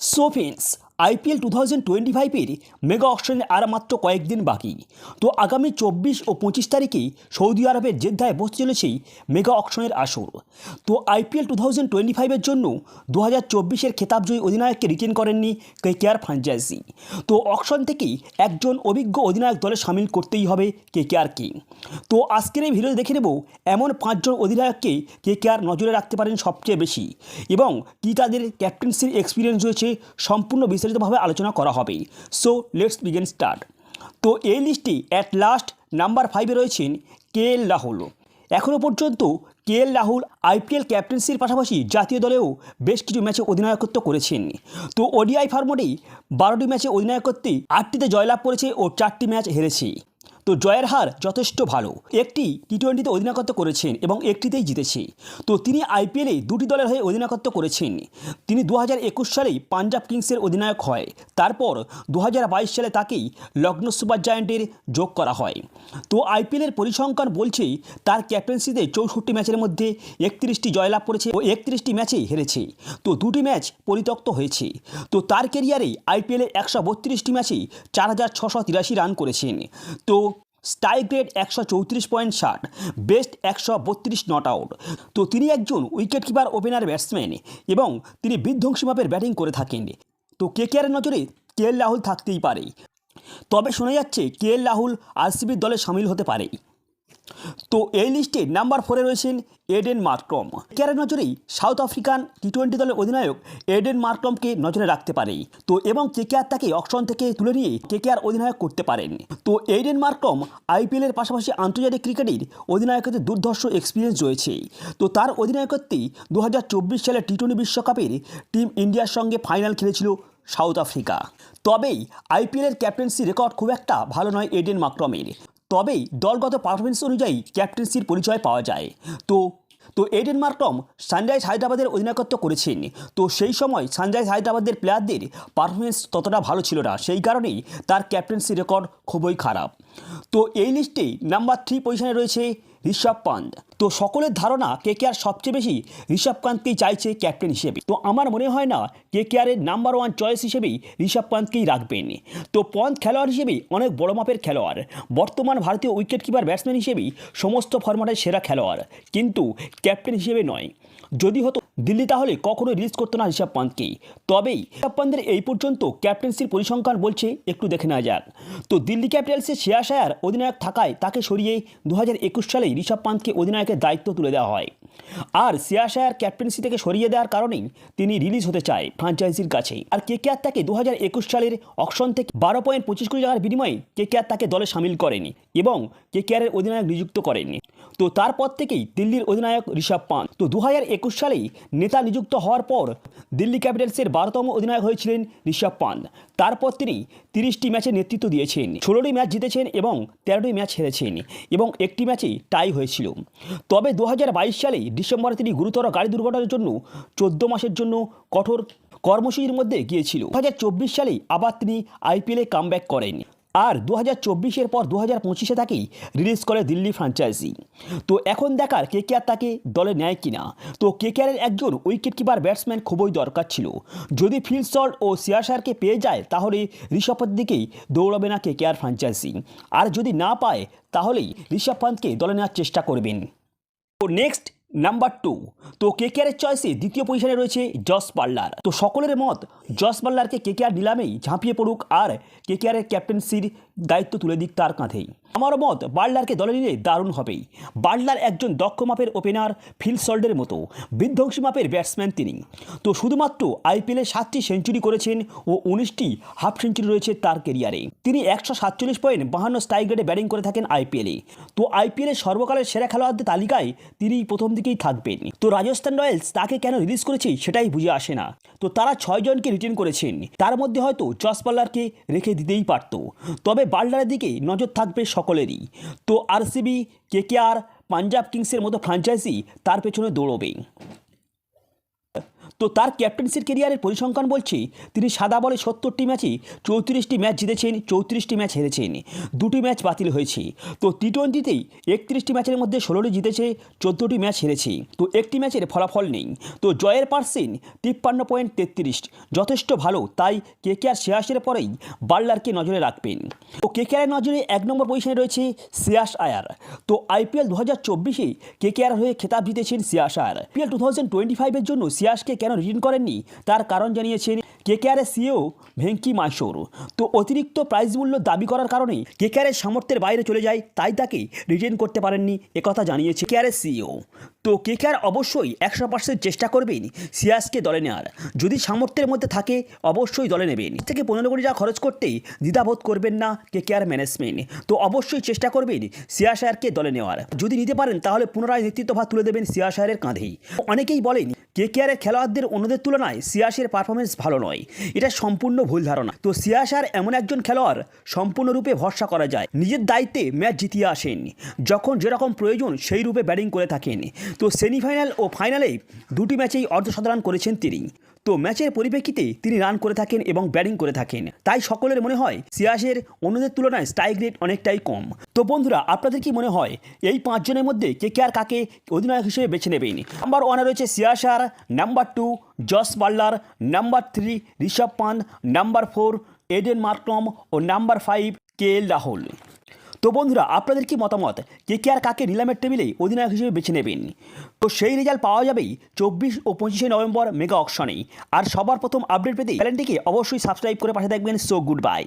So friends IPL two thousand twenty ফাইভের mega অকশনের আর মাত্র কয়েকদিন বাকি। তো আগামী চব্বিশ ও পঁচিশ তারিখেই সৌদি আরবের জেদ্দায় বসতে চলেছে মেগা অকশনের আসর। তো আইপিএল টু থাউজেন্ড টোয়েন্টি ফাইভের জন্য দু হাজার চব্বিশের খেতাবজয়ী অধিনায়ককে রিটেন করেননি কে কেয়ার ফ্রাঞ্চাইজি তো অকশন থেকেই একজন অভিজ্ঞ অধিনায়ক দলে সামিল করতেই হবে কে কেয়ারকে তো আজকের এই ভিডিও দেখে নেব এমন পাঁচজন অধিনায়ককে কে কেয়ার নজরে রাখতে পারেন সবচেয়ে বেশি এবং কী তাদের ক্যাপ্টেন্সির এক্সপিরিয়েন্স রয়েছে সম্পূর্ণ বিস্তারিতভাবে আলোচনা করা হবে সো লেটস বিগেন স্টার্ট তো এই লিস্টটি অ্যাট লাস্ট নাম্বার ফাইভে রয়েছেন কে এল রাহুল এখনও পর্যন্ত কে এল রাহুল আইপিএল ক্যাপ্টেন্সির পাশাপাশি জাতীয় দলেও বেশ কিছু ম্যাচে অধিনায়কত্ব করেছেন। তো ওডিআই ফরম্যাটেই বারোটি ম্যাচে অধিনায়কত্বে আটটিতে জয়লাভ করেছে ও চারটি ম্যাচ হেরেছে। তো জয়ের হার যথেষ্ট ভালো। একটি টি টোয়েন্টিতে অধিনায়কত্ব করেছেন এবং একটিতেই জিতেছে। তো তিনি আইপিএলে দুটি দলের হয়ে অধিনায়কত্ব করেছেন। তিনি দু হাজার একুশ সালেই পাঞ্জাব কিংসের অধিনায়ক হয়। তারপর দু হাজার বাইশ সালে তাকেই লখনৌ সুপার জায়ান্টের যোগ করা হয়। তো আইপিএলের পরিসংখ্যান বলছে, তার ক্যাপ্টেন্সিতে চৌষট্টি ম্যাচের মধ্যে একত্রিশটি জয়লাভ করেছে ও একত্রিশটি ম্যাচেই হেরেছে। তো দুটি ম্যাচ পরিত্যক্ত হয়েছে। তো তার কেরিয়ারে আইপিএলে একশো বত্রিশটি ম্যাচে চার হাজার ছশো তিরাশি রান করেছেন। তো স্ট্রাইক রেট একশো চৌত্রিশ পয়েন্ট ষাট, বেস্ট একশো বত্রিশ নট আউট। তো তিনি একজন উইকেট কিপার, ওপেনার, ব্যাটসম্যান এবং তিনি বিধ্বংসী মাপের ব্যাটিং করে থাকেন। তো কে কেয়ারের নজরে কে এল রাহুল থাকতেই পারে। তবে শোনা যাচ্ছে কে এল রাহুল আরসিবির দলে সামিল হতে পারে। তো এই লিস্টে নাম্বার ফোরে রয়েছেন এডেন মার্কম কেয়ারের নজরেই সাউথ আফ্রিকান টি টোয়েন্টি দলের অধিনায়ক এডেন মার্কমকে নজরে রাখতে পারে। তো এবং কেকেআর তাকে অকশন থেকে তুলে নিয়ে কেকেআর অধিনায়ক করতে পারেন। তো এডেন মার্কম আইপিএলের পাশাপাশি আন্তর্জাতিক ক্রিকেটের অধিনায়কত্বের দুর্ধর্ষ এক্সপিরিয়েন্স রয়েছে। তো তার অধিনায়কত্বেই দু হাজার চব্বিশ সালে টি টোয়েন্টি বিশ্বকাপের টিম ইন্ডিয়ার সঙ্গে ফাইনাল খেলেছিল সাউথ আফ্রিকা। তবেই আইপিএলের ক্যাপ্টেন্সি রেকর্ড খুব একটা ভালো নয় এডেন মার্কমের তবেই দলগত পারফরমেন্স অনুযায়ী ক্যাপ্টেন্সির পরিচয় পাওয়া যায়। তো তো এডেন মার্কম সানরাইজ হায়দ্রাবাদের অধিনায়কত্ব করেছেন। তো সেই সময় সানরাইজ হায়দ্রাবাদের প্লেয়ারদের পারফরমেন্স ততটা ভালো ছিল না। সেই কারণেই তার ক্যাপ্টেন্সি রেকর্ড খুবই খারাপ। তো এই লিস্টে নাম্বার থ্রি পজিশনে রয়েছে ঋষভ পান্ত তো সকলের ধারণা কে কে আর সবচেয়ে বেশি ঋষভ পান্তকেই চাইছে ক্যাপ্টেন হিসেবে। তো আমার মনে হয় না কে কে আরের নাম্বার ওয়ান চয়েস হিসেবেই ঋষভ পান্তকেই রাখবেন। তো পন্ত খেলোয়াড় হিসেবে অনেক বড় মাপের খেলোয়াড়। বর্তমান ভারতীয় উইকেট কিপার ব্যাটসম্যান হিসেবেই সমস্ত ফরম্যাটের সেরা খেলোয়াড়। কিন্তু ক্যাপ্টেন হিসেবে নয়। যদি হতো দিল্লি তাহলে কখনোই রিলিজ করতো না ঋষভ পান্তকেই তবেই ঋষভ পান্তের এই পর্যন্ত ক্যাপ্টেন্সির পরিসংখ্যান বলছে, একটু দেখে নেওয়া যাক। তো দিল্লি ক্যাপিটালসের শেয়া শায়ার অধিনায়ক থাকায় তাকে সরিয়ে দু সালেই ঋষভ পান্তকে অধিনায়কের দায়িত্ব তুলে দেওয়া হয়। আর শেয়া শায়ার ক্যাপ্টেন্সি থেকে সরিয়ে দেওয়ার কারণেই তিনি রিলিজ হতে চায় ফ্রাঞ্চাইজির কাছেই। আর কে কে আর তাকে দু হাজার একুশ সালের অকশন থেকে বারো পয়েন্ট পঁচিশ কোটি টাকার বিনিময়ে কে কে আর তাকে দলে সামিল করেনি এবং কে কে আরের অধিনায়ক নিযুক্ত করেনি তো তারপর থেকেই দিল্লির অধিনায়ক ঋষভ পান্ত তো দু হাজার একুশ সালেই নেতা নিযুক্ত হওয়ার পর দিল্লি ক্যাপিটালসের বারোতম অধিনায়ক হয়েছিলেন ঋষভ পান্ত তারপর তিনি তিরিশটি ম্যাচে নেতৃত্ব দিয়েছেন, ষোলোটি ম্যাচ জিতেছেন এবং তেরোটি ম্যাচ হেরেছেন এবং একটি ম্যাচে টাই হয়েছিল। তবে দু বাইশ সালে ডিসেম্বরে তিনি গুরুতর গাড়ি দুর্ঘটনার জন্য চোদ্দ মাসের জন্য কঠোর কর্মসূচির মধ্যে গিয়েছিল। দু হাজার চব্বিশ সালেই আবার তিনি আইপিএলে কামব্যাক করেন আর দু হাজার চব্বিশের পর দু হাজার পঁচিশে তাকেই রিলিজ করে দিল্লি ফ্র্যাঞ্চাইজি। তো এখন দেখার কে কে আর তাকে দলে নেয় কিনা? তো কে কে আরের একজন উইকেট কিপার ব্যাটসম্যান খুবই দরকার ছিল। যদি সল্ট ও সিয়াশারকে পেয়ে যায়, তাহলে ঋষভের দিকেই দৌড়াবে না কে কে আর ফ্র্যাঞ্চাইজি। আর যদি না পায়, তাহলেই ঋষভ পান্তকে দলে নেওয়ার চেষ্টা করবেন। তো নেক্সট নাম্বার টু তো কে কে কেকেআরের চয়েসে দ্বিতীয় পজিশনে রয়েছে জস পার্লার তো সকলের মত জস পাল্লারকে কেকেআর নিলামেই ঝাঁপিয়ে পড়ুক আর কে কে কেকেআরের ক্যাপ্টেন্সির দায়িত্ব তুলে দিক তার কাঁধেই। আমার মত, বার্লারকে দলে নিলে দারুণ হবেই। বার্লার একজন দক্ষ মাপের ওপেনার ফিল সল্ডের মতো। বিধ্বংসী মাপের ব্যাটসম্যান তিনি। তো শুধুমাত্র আইপিএলে সাতটি সেঞ্চুরি করেছেন ও উনিশটি হাফ সেঞ্চুরি রয়েছে তার কেরিয়ারে তিনি একশো সাতচল্লিশ পয়েন্ট বাহান্ন স্ট্রাইক রেটে ব্যাটিং করে থাকেন আইপিএলে। তো আইপিএলের সর্বকালের সেরা খেলোয়াড়দের তালিকায় তিনি প্রথম দিকেই থাকবেন। তো রাজস্থান রয়্যালস তাকে কেন রিলিজ করেছে সেটাই বুঝে আসে না। তো তারা ছয়জনকে রিটেন করেছেন। তার মধ্যে হয়তো জস পাল্লারকে রেখে দিতেই পারত। তবে বার্লারের দিকেই নজর থাকবে সকলেরই। তো আরসিবি, কেকেআর, পাঞ্জাব কিংসের মতো ফ্রাঞ্চাইজি তার পেছনে দৌড়বে। তো তার ক্যাপ্টেন্সির কেরিয়ারের পরিসংখ্যান বলছে, তিনি সাদা বলে সত্তরটি ম্যাচে চৌত্রিশটি ম্যাচ জিতেছেন, চৌত্রিশটি ম্যাচ হেরেছেন। দুটি ম্যাচ বাতিল হয়েছে। তো টি টোয়েন্টিতেই একত্রিশটি ম্যাচের মধ্যে ষোলোটি জিতেছে, চোদ্দোটি ম্যাচ হেরেছে। তো একটি ম্যাচের ফলাফল নেই। তো জয়ের পার্সেন্ট তিপ্পান্ন পয়েন্ট তেত্রিশ। যথেষ্ট ভালো, তাই কে কে আর শেয়াসের পরেই বার্লারকে নজরে রাখবেন। তো কে কে আরের নজরে এক নম্বর পজিশনে রয়েছে সিয়াস আয়ার। তো আইপিএল দু হাজার চব্বিশে কে কে আর হয়ে খেতাব জিতেছেন সিয়াস Iyer. IPL two thousand twenty ফাইভের জন্য সিয়াসকে কেন রিটার্ন করেননি? তার কারণ জানিয়েছেন কে কে আরের সিও ভেঙ্কি মাইশোর। তো অতিরিক্ত প্রাইজ মূল্য দাবি করার কারণে কে কে আরের সামর্থ্যের বাইরে চলে যায়, তাই তাকে রিটার্ন করতে পারেননি একথা জানিয়েছে কে আরের সিও তো কে কে আর অবশ্যই একশো পার্সেন্ট চেষ্টা করবেন সিয়াসকে দলে নেওয়ার যদি সামর্থ্যের মধ্যে থাকে, অবশ্যই দলে নেবেন। থেকে পনেরো কোটি টাকা খরচ করতেই দ্বিধাবোধ করবেন না কে কে আর ম্যানেজমেন্ট। তো অবশ্যই চেষ্টা করবেন সিয়াশায়ারকে দলে নেওয়ার। যদি নিতে পারেন, তাহলে পুনরায় নেতৃত্বভার তুলে দেবেন সিয়াশায়ারের কাঁধেই। অনেকেই বলেন কে কে আরের খেলোয়াড়দের অন্যদের তুলনায় সিয়াসের পারফরমেন্স ভালো নয়। এটা সম্পূর্ণ ভুল ধারণা। তো সিয়াসার এমন একজন খেলোয়াড় সম্পূর্ণরূপে ভরসা করা যায়। নিজের দায়িত্বে ম্যাচ জিতিয়ে আসেন। যখন যেরকম প্রয়োজন সেই রূপে ব্যাটিং করে থাকেন। তো সেমিফাইনাল ও ফাইনালে দুটি ম্যাচেই অর্ধশতরান করেছেন তিনি। তো ম্যাচের পরিপ্রেক্ষিতে তিনি রান করে থাকেন এবং ব্যাটিং করে থাকেন। তাই সকলের মনে হয় সিয়াসের অন্যদের তুলনায় স্ট্রাইক রেট অনেকটাই কম। তো বন্ধুরা, আপনাদের কি মনে হয়, এই পাঁচজনের মধ্যে কে কে আর কাকে অধিনায়ক হিসেবে বেছে নেবেন নাম্বার ওয়ানে রয়েছে সিয়াসার number two Jos Buttler number three Rishabh Pant number four Aiden Markram ও number five K L Rahul. তো বন্ধুরা, আপনাদের কি মতামত, কে কে আর কাকে নিলামের টেবিলে অধিনায়ক হিসেবে বেছে নেবেন তো সেই রেজাল্ট পাওয়া যাবেই চব্বিশ ও পঁচিশে নভেম্বর মেগা অকশনে আর সবার প্রথম আপডেট পেতে চ্যানেলটিকে অবশ্যই সাবস্ক্রাইব করে পাশে থাকবেন। So good bye